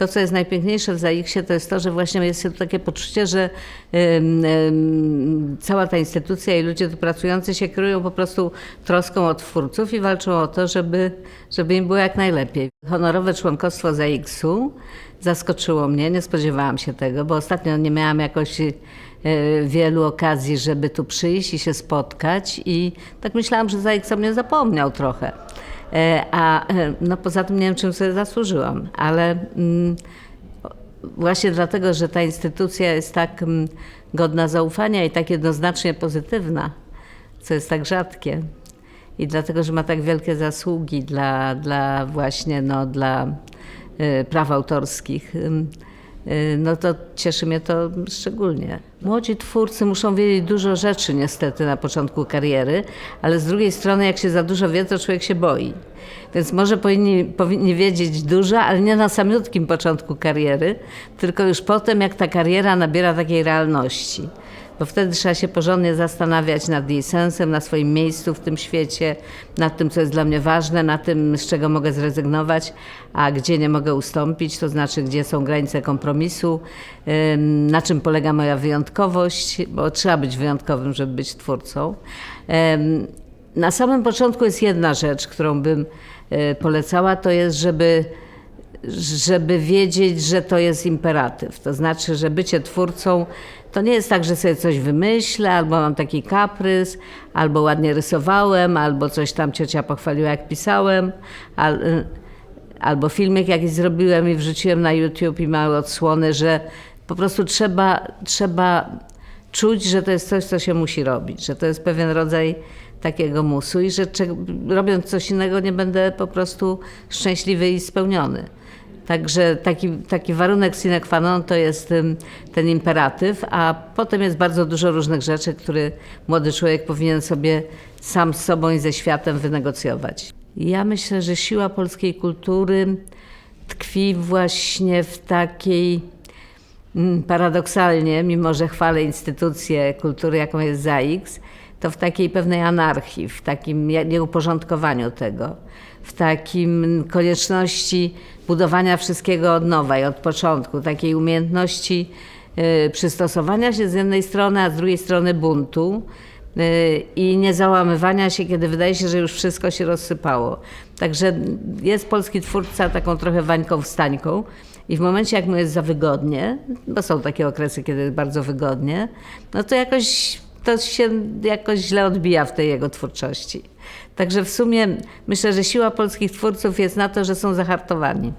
to, co jest najpiękniejsze w ZAIKS-ie, to jest to, że właśnie jest tu takie poczucie, że cała ta instytucja i ludzie tu pracujący się kierują po prostu troską o twórców i walczą o to, żeby, żeby im było jak najlepiej. Honorowe członkostwo ZAIKS-u zaskoczyło mnie, nie spodziewałam się tego, bo ostatnio nie miałam jakoś wielu okazji, żeby tu przyjść i się spotkać i tak myślałam, że o mnie zapomniał trochę. E, A e, no poza tym nie wiem, czym sobie zasłużyłam, ale mm, właśnie dlatego, że ta instytucja jest tak mm, godna zaufania i tak jednoznacznie pozytywna, co jest tak rzadkie. I dlatego, że ma tak wielkie zasługi dla, dla właśnie no, dla y, praw autorskich, no to cieszy mnie to szczególnie. Młodzi twórcy muszą wiedzieć dużo rzeczy niestety na początku kariery, ale z drugiej strony jak się za dużo wie, to człowiek się boi. Więc może powinni, powinni wiedzieć dużo, ale nie na samiutkim początku kariery, tylko już potem, jak ta kariera nabiera takiej realności bo wtedy trzeba się porządnie zastanawiać nad jej sensem, na swoim miejscu w tym świecie, nad tym, co jest dla mnie ważne, na tym, z czego mogę zrezygnować, a gdzie nie mogę ustąpić, to znaczy, gdzie są granice kompromisu, na czym polega moja wyjątkowość, bo trzeba być wyjątkowym, żeby być twórcą. Na samym początku jest jedna rzecz, którą bym y, polecała, to jest, żeby żeby wiedzieć, że to jest imperatyw. To znaczy, że bycie twórcą to nie jest tak, że sobie coś wymyślę, albo mam taki kaprys, albo ładnie rysowałem, albo coś tam ciocia pochwaliła, jak pisałem, al, albo filmik jakiś zrobiłem i wrzuciłem na YouTube i małe odsłony, że po prostu trzeba, trzeba czuć, że to jest coś, co się musi robić, że to jest pewien rodzaj takiego musu i że robiąc coś innego nie będę po prostu szczęśliwy i spełniony. Także taki, taki warunek sine qua non to jest ten imperatyw, a potem jest bardzo dużo różnych rzeczy, które młody człowiek powinien sobie sam z sobą i ze światem wynegocjować. Ja myślę, że siła polskiej kultury tkwi właśnie w takiej paradoksalnie, mimo że chwalę instytucję kultury, jaką jest ZAIKS, to w takiej pewnej anarchii, w takim nieuporządkowaniu tego, w takim konieczności budowania wszystkiego od nowa i od początku, takiej umiejętności y, przystosowania się z jednej strony, a z drugiej strony buntu y, i niezałamywania się, kiedy wydaje się, że już wszystko się rozsypało. Także jest polski twórca taką trochę wańką wstańką i w momencie, jak mu jest za wygodnie, bo są takie okresy, kiedy jest bardzo wygodnie, no to jakoś to się jakoś źle odbija w tej jego twórczości. Także w sumie myślę, że siła polskich twórców jest na to, że są zahartowani.